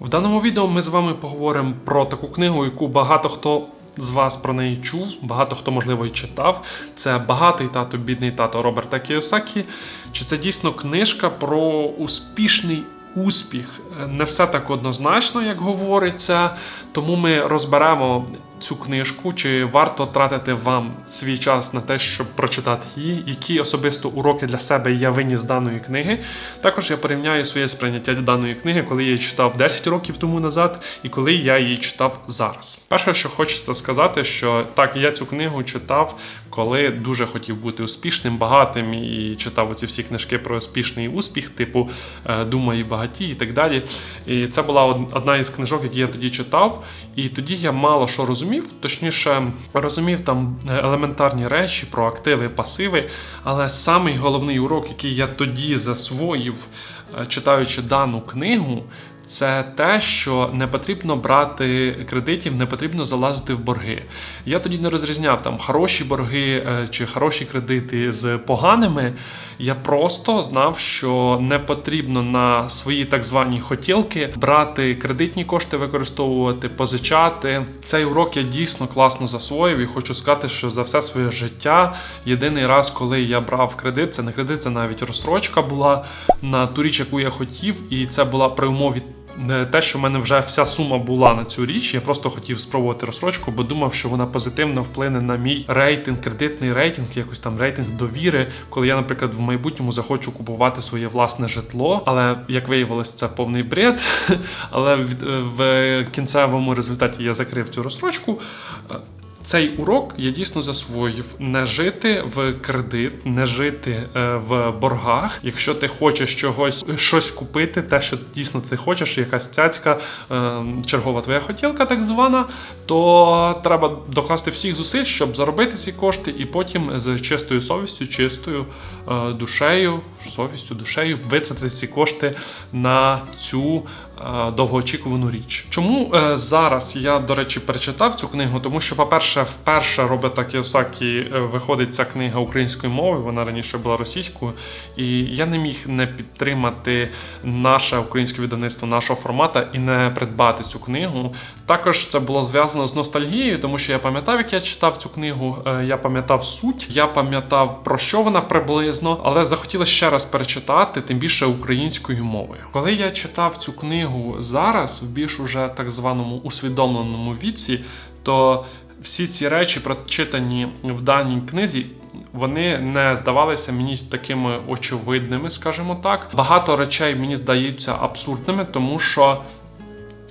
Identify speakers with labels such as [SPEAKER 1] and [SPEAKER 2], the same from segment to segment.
[SPEAKER 1] В даному відео ми з вами поговоримо про таку книгу, яку багато хто з вас про неї чув, багато хто, можливо, і читав. Це Багатий тато, бідний тато Роберта Кіосакі. Чи це дійсно книжка про успішний успіх? Не все так однозначно, як говориться. Тому ми розберемо цю книжку, чи варто тратити вам свій час на те, щоб прочитати її, які особисто уроки для себе я виніс даної книги. Також я порівняю своє сприйняття даної книги, коли я її читав 10 років тому назад, і коли я її читав зараз. Перше, що хочеться сказати, що так, я цю книгу читав, коли дуже хотів бути успішним, багатим і читав оці всі книжки про успішний успіх, типу е, Думай багаті і так далі. І це була одна із книжок, які я тоді читав. І тоді я мало що розумів, точніше, розумів там е, елементарні речі про активи, пасиви. Але самий головний урок, який я тоді засвоїв, е, читаючи дану книгу, це те, що не потрібно брати кредитів, не потрібно залазити в борги. Я тоді не розрізняв там хороші борги е, чи хороші кредити з поганими. Я просто знав, що не потрібно на свої так звані хотілки брати кредитні кошти, використовувати, позичати. Цей урок я дійсно класно засвоїв і хочу сказати, що за все своє життя єдиний раз, коли я брав кредит, це не кредит, це навіть розстрочка була на ту річ, яку я хотів, і це була при умові не те, що в мене вже вся сума була на цю річ. Я просто хотів спробувати розстрочку, бо думав, що вона позитивно вплине на мій рейтинг, кредитний рейтинг, якось там рейтинг довіри, коли я, наприклад, в майбутньому захочу купувати своє власне житло. Але як виявилось, це повний бред. Але в кінцевому результаті я закрив цю розстрочку. Цей урок я дійсно засвоїв не жити в кредит, не жити е, в боргах. Якщо ти хочеш чогось щось купити, те, що дійсно ти хочеш, якась цяцька, е, чергова твоя хотілка, так звана, то треба докласти всіх зусиль, щоб заробити ці кошти, і потім з чистою совістю, чистою е, душею, совістю, душею витратити ці кошти на цю е, довгоочікувану річ. Чому е, зараз я, до речі, перечитав цю книгу? Тому що, по-перше, вперше Роберта Кіосакі е, виходить ця книга українською мовою, вона раніше була російською, і я не міг не підтримати наше українське видавництво нашого формата і не придбати цю книгу. Також це було зв'язано з ностальгією, тому що я пам'ятав, як я читав цю книгу, е, я пам'ятав суть, я пам'ятав про що вона приблизно, але захотілося ще раз перечитати, тим більше українською мовою. Коли я читав цю книгу зараз, в більш уже так званому усвідомленому віці, то всі ці речі, прочитані в даній книзі, вони не здавалися мені такими очевидними, скажімо так. Багато речей мені здаються абсурдними, тому що.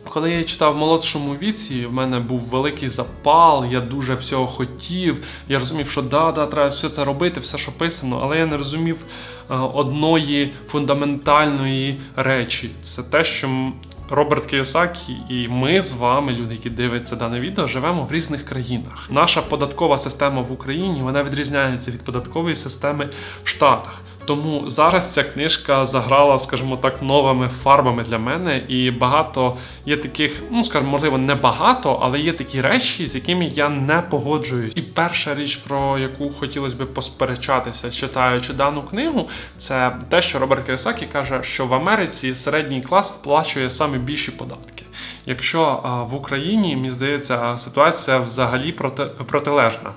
[SPEAKER 1] Коли я читав в молодшому віці, в мене був великий запал, я дуже всього хотів. Я розумів, що да, да, треба все це робити, все, що писано, але я не розумів е, одної фундаментальної речі. Це те, що Роберт Кiyosaki і ми з вами, люди, які дивляться дане відео, живемо в різних країнах. Наша податкова система в Україні вона відрізняється від податкової системи в Штатах. Тому зараз ця книжка заграла, скажімо так, новими фарбами для мене, і багато є таких, ну скажімо, можливо, не багато, але є такі речі, з якими я не погоджуюсь. І перша річ, про яку хотілося б посперечатися, читаючи дану книгу, це те, що Роберт Кiyosaki каже, що в Америці середній клас сплачує саме більші податки. Якщо в Україні, мені здається, ситуація взагалі проти, протилежна,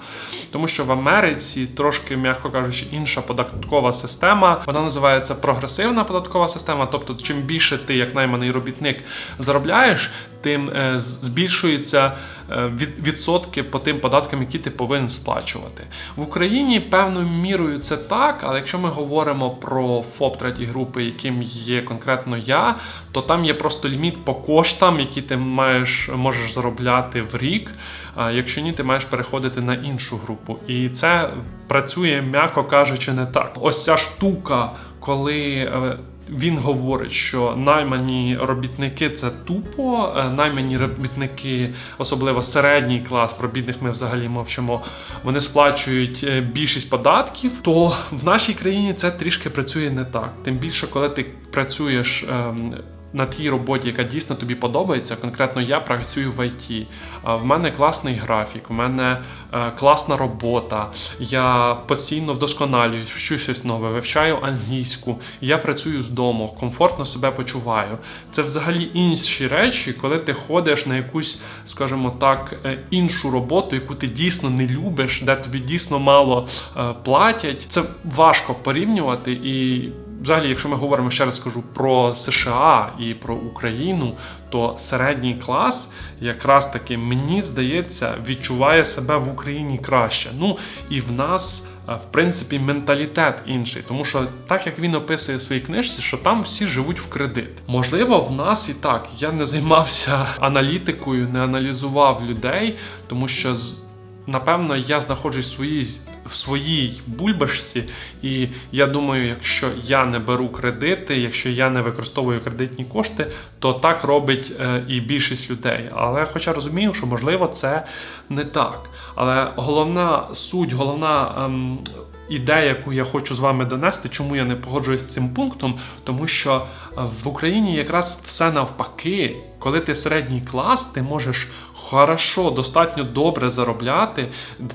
[SPEAKER 1] тому що в Америці трошки, м'яко кажучи, інша податкова система. Вона називається прогресивна податкова система. Тобто, чим більше ти, як найманий робітник, заробляєш, тим е, збільшується е, відсотки по тим податкам, які ти повинен сплачувати. В Україні певною мірою це так, але якщо ми говоримо про ФОП третій групи, яким є конкретно я, то там є просто ліміт по коштам, які ти маєш можеш заробляти в рік. А якщо ні, ти маєш переходити на іншу групу. І це працює, м'яко кажучи, не так. Ось ця штука, коли. е, він говорить, що наймані робітники це тупо, е, наймані робітники, особливо середній клас, про бідних ми взагалі мовчимо. Вони сплачують е, більшість податків. То в нашій країні це трішки працює не так. Тим більше, коли ти працюєш ем, на тій роботі, яка дійсно тобі подобається. Конкретно я працюю в ІТ. А В мене класний графік, в мене е, класна робота. Я постійно вдосконалююсь, вчу щось нове, вивчаю англійську. Я працюю з дому, комфортно себе почуваю. Це взагалі інші речі, коли ти ходиш на якусь, скажімо так, е, іншу роботу, яку ти дійсно не любиш, де тобі дійсно мало е, платять. Це важко порівнювати і. Взагалі, якщо ми говоримо ще раз скажу про США і про Україну, то середній клас якраз таки мені здається відчуває себе в Україні краще. Ну і в нас. е, В принципі, менталітет інший, тому що так як він описує в своїй книжці, що там всі живуть в кредит. Можливо, в нас і так. Я не займався аналітикою, не аналізував людей, тому що напевно я знаходжусь в своїй в своїй бульбашці, і я думаю, якщо я не беру кредити, якщо я не використовую кредитні кошти, то так робить е, і більшість людей. Але хоча розумію, що можливо це не так. Але головна суть, головна. Ем, Ідея, яку я хочу з вами донести, чому я не погоджуюсь з цим пунктом, тому що е, в Україні якраз все навпаки, коли ти середній клас, ти можеш хорошо, достатньо добре заробляти,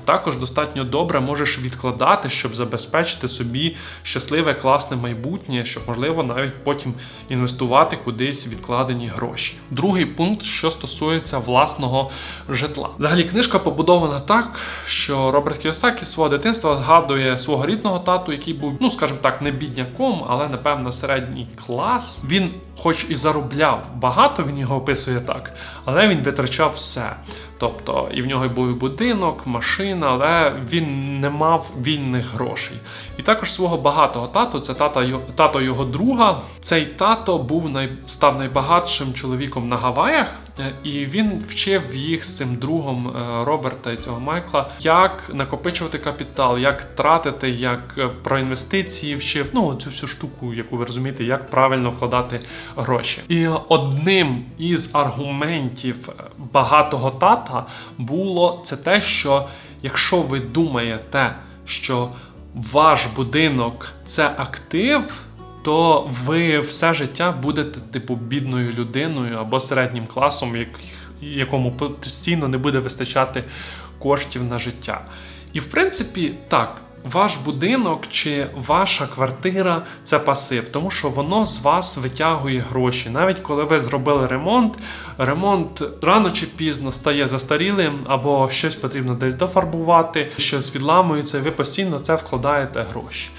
[SPEAKER 1] також достатньо добре можеш відкладати, щоб забезпечити собі щасливе, класне майбутнє, щоб можливо навіть потім інвестувати кудись відкладені гроші. Другий пункт, що стосується власного житла. Взагалі, книжка побудована так, що Роберт Кіосакі свого дитинства згадує свого рідного тату, який був, ну скажімо так, не бідняком, але напевно середній клас. Він, хоч і заробляв багато, він його описує так, але він витрачав все. Тобто, і в нього був будинок, машина, але він не мав вільних грошей. І також свого багатого тату, це тата його, тато його друга. Цей тато був най, став найбагатшим чоловіком на Гаваях, е, і він вчив їх з цим другом е, Роберта і цього Майкла, як накопичувати капітал, як тратити, як е, про інвестиції вчив. Ну цю всю штуку, яку ви розумієте, як правильно вкладати гроші. І одним із аргументів багатого тата було це те, що якщо ви думаєте, що ваш будинок це актив, то ви все життя будете типу бідною людиною або середнім класом, якому постійно не буде вистачати коштів на життя. І в принципі, так. Ваш будинок чи ваша квартира це пасив, тому що воно з вас витягує гроші. Навіть коли ви зробили ремонт, ремонт рано чи пізно стає застарілим, або щось потрібно десь дофарбувати, щось відламується, і ви постійно це вкладаєте гроші.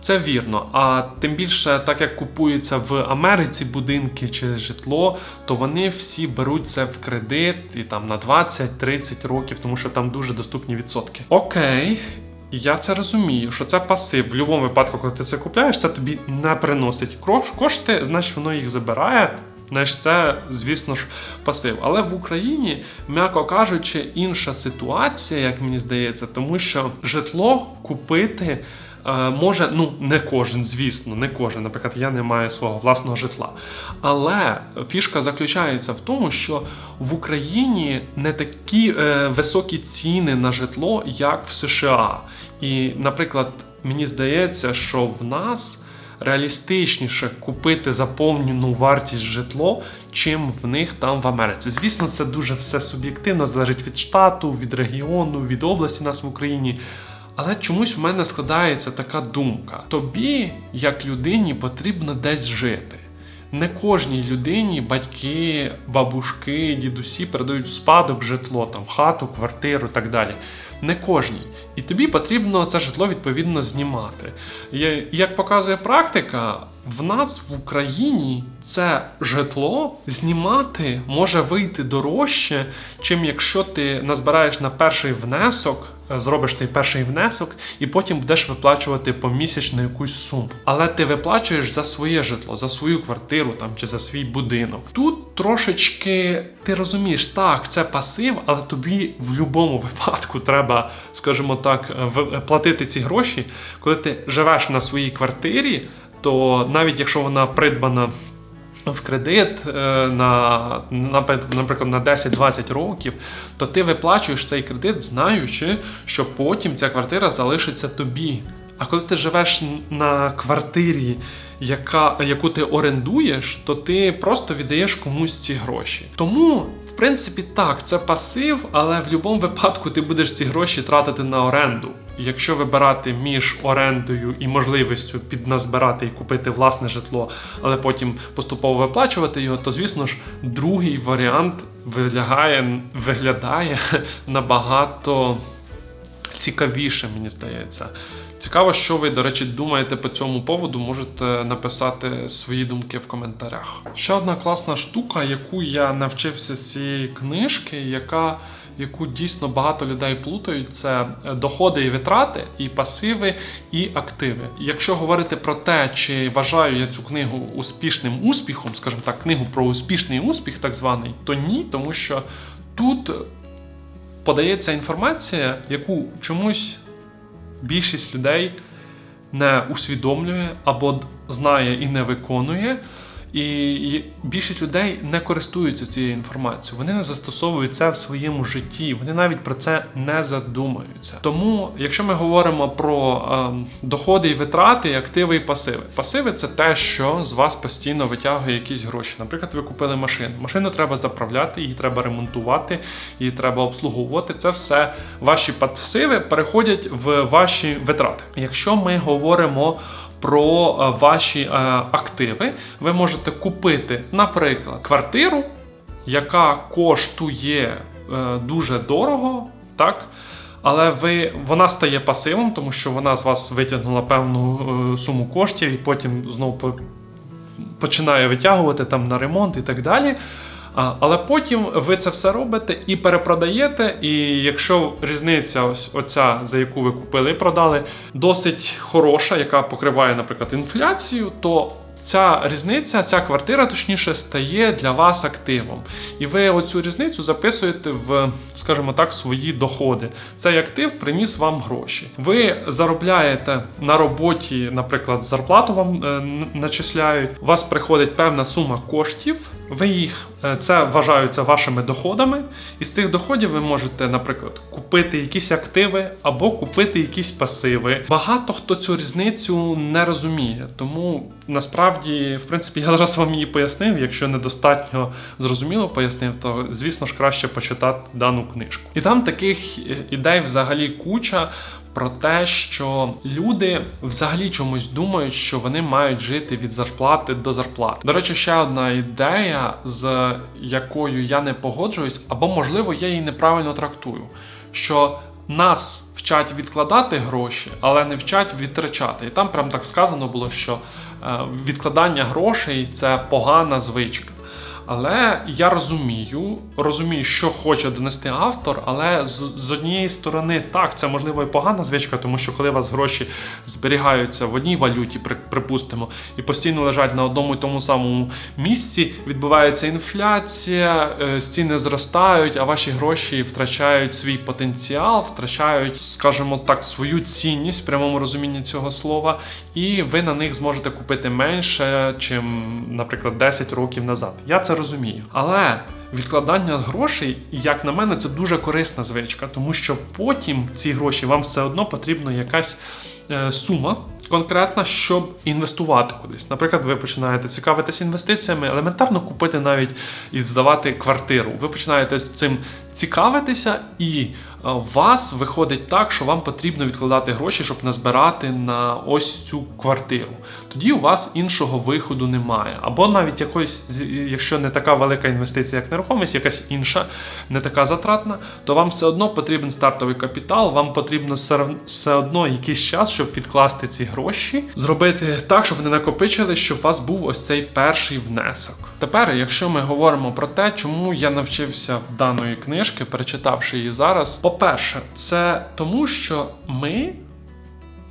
[SPEAKER 1] Це вірно. А тим більше, так як купуються в Америці будинки чи житло, то вони всі беруть це в кредит і там на 20-30 років, тому що там дуже доступні відсотки. Окей. Я це розумію, що це пасив. В будь-якому випадку, коли ти це купляєш, це тобі не приносить кошти, значить воно їх забирає. Знаєш, це, звісно ж, пасив. Але в Україні, м'яко кажучи, інша ситуація, як мені здається, тому що житло купити може, ну не кожен, звісно, не кожен. Наприклад, я не маю свого власного житла. Але фішка заключається в тому, що в Україні не такі е, високі ціни на житло, як в США. І, наприклад, мені здається, що в нас реалістичніше купити заповнену вартість житло, чим в них там в Америці. Звісно, це дуже все суб'єктивно, залежить від штату, від регіону, від області нас в Україні. Але чомусь в мене складається така думка: тобі, як людині, потрібно десь жити. Не кожній людині батьки, бабушки, дідусі передають в спадок житло, там хату, квартиру і так далі. Не кожній. І тобі потрібно це житло відповідно знімати. Як показує практика, в нас в Україні це житло знімати може вийти дорожче, чим якщо ти назбираєш на перший внесок зробиш цей перший внесок і потім будеш виплачувати помісячно якусь суму. Але ти виплачуєш за своє житло, за свою квартиру там чи за свій будинок. Тут трошечки ти розумієш, так, це пасив, але тобі в будь-якому випадку треба, скажімо так, е, платити ці гроші, коли ти живеш на своїй квартирі. То навіть якщо вона придбана в кредит е, на, наприклад, на 10-20 років, то ти виплачуєш цей кредит, знаючи, що потім ця квартира залишиться тобі. А коли ти живеш на квартирі, яка, яку ти орендуєш, то ти просто віддаєш комусь ці гроші. Тому, принципі, так, це пасив, але в будь-якому випадку ти будеш ці гроші тратити на оренду. Якщо вибирати між орендою і можливістю підназбирати і купити власне житло, але потім поступово виплачувати його, то звісно ж другий варіант виглядає, виглядає набагато цікавіше, мені здається. Цікаво, що ви, до речі, думаєте по цьому поводу, можете написати свої думки в коментарях. Ще одна класна штука, яку я навчився з цієї книжки, яка, яку дійсно багато людей плутають, це доходи і витрати, і пасиви, і активи. Якщо говорити про те, чи вважаю я цю книгу успішним успіхом, скажімо так, книгу про успішний успіх, так званий, то ні, тому що тут подається інформація, яку чомусь більшість людей не усвідомлює або знає і не виконує. І більшість людей не користуються цією інформацією. Вони не застосовують це в своєму житті. Вони навіть про це не задумаються. Тому, якщо ми говоримо про ем, доходи і витрати, активи і пасиви. Пасиви це те, що з вас постійно витягує якісь гроші. Наприклад, ви купили машину. Машину треба заправляти, її треба ремонтувати, її треба обслуговувати. Це все ваші пасиви переходять в ваші витрати. Якщо ми говоримо про е, ваші е, активи, ви можете купити, наприклад, квартиру, яка коштує е, дуже дорого, так? Але ви, вона стає пасивом, тому що вона з вас витягнула певну суму коштів і потім знову починає витягувати там на ремонт і так далі. Але потім ви це все робите і перепродаєте. І якщо різниця, ось оця, за яку ви купили і продали, досить хороша, яка покриває, наприклад, інфляцію, то ця різниця, ця квартира, точніше, стає для вас активом. І ви оцю різницю записуєте в, скажімо так, свої доходи. Цей актив приніс вам гроші. Ви заробляєте на роботі, наприклад, зарплату вам е, начисляють. У вас приходить певна сума коштів. Ви їх е, це вважаються вашими доходами, і з цих доходів ви можете, наприклад, купити якісь активи або купити якісь пасиви. Багато хто цю різницю не розуміє, тому насправді, в принципі, я зараз вам її пояснив. Якщо недостатньо зрозуміло пояснив, то звісно ж краще почитати дану книжку. І там таких е, ідей взагалі куча про те, що люди взагалі чомусь думають, що вони мають жити від зарплати до зарплати. До речі, ще одна ідея, з якою я не погоджуюсь, або можливо я її неправильно трактую. Що нас вчать відкладати гроші, але не вчать відтрачати. І там прям так сказано було, що е, відкладання грошей це погана звичка. Але я розумію, розумію, що хоче донести автор, але з, з однієї сторони, так, це можливо і погана звичка, тому що коли у вас гроші зберігаються в одній валюті, припустимо, і постійно лежать на одному і тому самому місці, відбувається інфляція, е, ціни зростають, а ваші гроші втрачають свій потенціал, втрачають, скажімо так, свою цінність в прямому розумінні цього слова, і ви на них зможете купити менше, чим, наприклад, 10 років назад. Я це розумію. Але відкладання грошей, як на мене, це дуже корисна звичка, тому що потім ці гроші вам все одно потрібна якась е, сума. Конкретна, щоб інвестувати кудись. Наприклад, ви починаєте цікавитись інвестиціями, елементарно купити навіть і здавати квартиру. Ви починаєте цим цікавитися, і вас виходить так, що вам потрібно відкладати гроші, щоб назбирати на ось цю квартиру. Тоді у вас іншого виходу немає. Або навіть якоїсь, якщо не така велика інвестиція, як нерухомість, якась інша, не така затратна, то вам все одно потрібен стартовий капітал, вам потрібно все одно якийсь час, щоб відкласти ці гроші, зробити так, щоб вони накопичили, щоб у вас був ось цей перший внесок. Тепер, якщо ми говоримо про те, чому я навчився в даної книжки, перечитавши її зараз, по-перше, це тому, що ми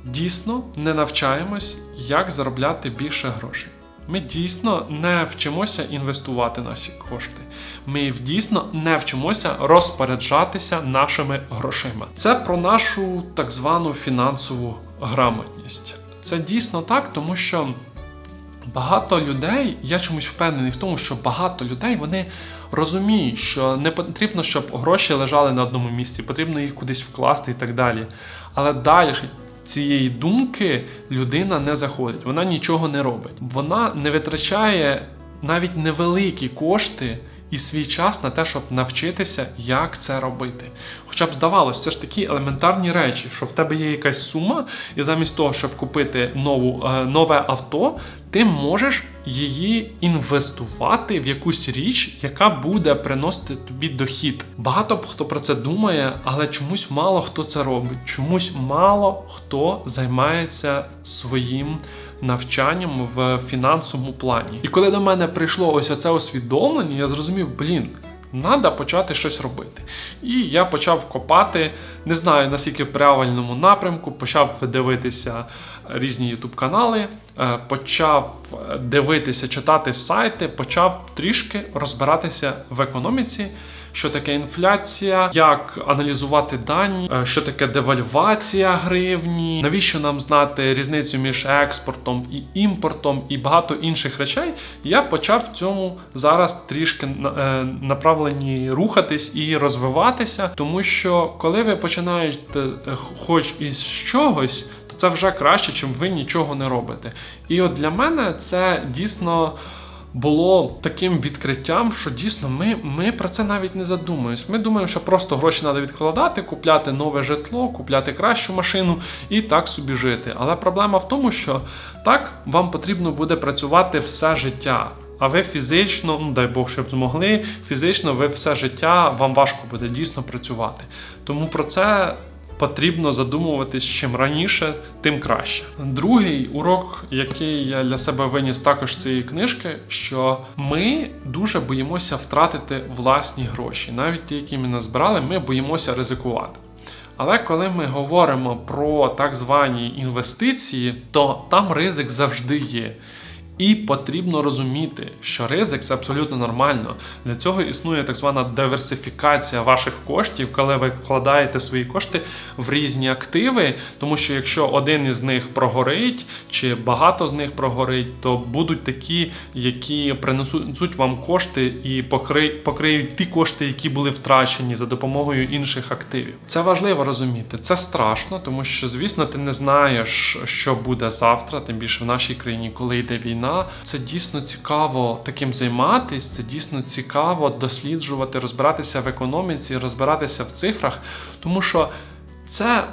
[SPEAKER 1] дійсно не навчаємось, як заробляти більше грошей. Ми дійсно не вчимося інвестувати наші кошти. Ми дійсно не вчимося розпоряджатися нашими грошима. Це про нашу так звану фінансову грамотність. Це дійсно так, тому що багато людей, я чомусь впевнений в тому, що багато людей вони розуміють, що не потрібно, щоб гроші лежали на одному місці, потрібно їх кудись вкласти і так далі. Але далі цієї думки людина не заходить, вона нічого не робить. Вона не витрачає навіть невеликі кошти і свій час на те, щоб навчитися, як це робити. Хоча б здавалося, це ж такі елементарні речі, що в тебе є якась сума, і замість того, щоб купити нову, е, нове авто, ти можеш її інвестувати в якусь річ, яка буде приносити тобі дохід. Багато хто про це думає, але чомусь мало хто це робить. Чомусь мало хто займається своїм навчанням в фінансовому плані. І коли до мене прийшло ось оце усвідомлення, я зрозумів, блін. Треба почати щось робити. І я почав копати, не знаю наскільки в правильному напрямку, почав дивитися різні ютуб канали, е, почав дивитися, читати сайти, почав трішки розбиратися в економіці, що таке інфляція, як аналізувати дані, е, що таке девальвація гривні, навіщо нам знати різницю між експортом і імпортом і багато інших речей. Я почав в цьому зараз трішки е, направлені рухатись і розвиватися, тому що коли ви починаєте е, хоч із чогось. Це вже краще, чим ви нічого не робите. І от для мене це дійсно було таким відкриттям, що дійсно ми, ми про це навіть не задумуємось. Ми думаємо, що просто гроші треба відкладати, купляти нове житло, купляти кращу машину і так собі жити. Але проблема в тому, що так вам потрібно буде працювати все життя. А ви фізично, ну дай Бог, щоб змогли, фізично ви все життя вам важко буде дійсно працювати. Тому про це потрібно задумуватись чим раніше, тим краще. Другий урок, який я для себе виніс також з цієї книжки, що ми дуже боїмося втратити власні гроші, навіть ті, які ми назбирали, ми боїмося ризикувати. Але коли ми говоримо про так звані інвестиції, то там ризик завжди є. І потрібно розуміти, що ризик це абсолютно нормально. Для цього існує так звана диверсифікація ваших коштів, коли ви вкладаєте свої кошти в різні активи. Тому що якщо один із них прогорить, чи багато з них прогорить, то будуть такі, які принесуть вам кошти і покриють, ті кошти, які були втрачені за допомогою інших активів. Це важливо розуміти. Це страшно, тому що, звісно, ти не знаєш, що буде завтра, тим більше в нашій країні, коли йде війна війна. Це дійсно цікаво таким займатися, це дійсно цікаво досліджувати, розбиратися в економіці, розбиратися в цифрах, тому що це,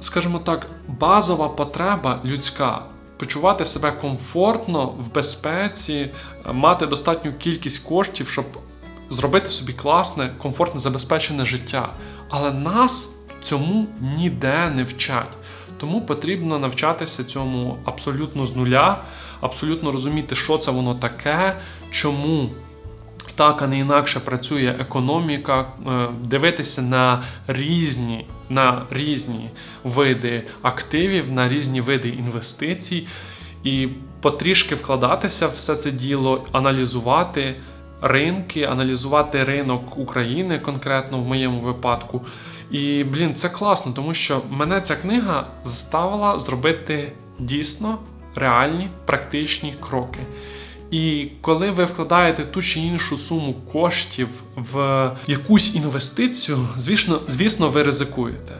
[SPEAKER 1] скажімо так, базова потреба людська. Почувати себе комфортно в безпеці, мати достатню кількість коштів, щоб зробити собі класне, комфортне, забезпечене життя. Але нас цьому ніде не вчать. Тому потрібно навчатися цьому абсолютно з нуля, абсолютно розуміти, що це воно таке, чому. Так, а не інакше працює економіка, е, дивитися на різні на різні види активів, на різні види інвестицій, і потрішки вкладатися в все це діло, аналізувати ринки, аналізувати ринок України конкретно в моєму випадку. І, блін, це класно, тому що мене ця книга заставила зробити дійсно реальні практичні кроки. І коли ви вкладаєте ту чи іншу суму коштів в якусь інвестицію, звісно, звісно, ви ризикуєте.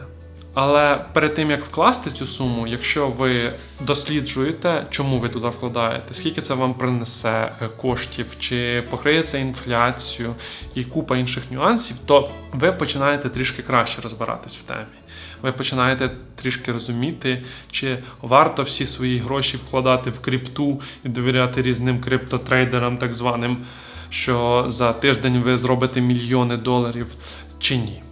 [SPEAKER 1] Але перед тим як вкласти цю суму, якщо ви досліджуєте, чому ви туди вкладаєте, скільки це вам принесе е, коштів, чи покриє це інфляцію і купа інших нюансів, то ви починаєте трішки краще розбиратись в темі. Ви починаєте трішки розуміти, чи варто всі свої гроші вкладати в крипту і довіряти різним криптотрейдерам, так званим, що за тиждень ви зробите мільйони доларів, чи ні.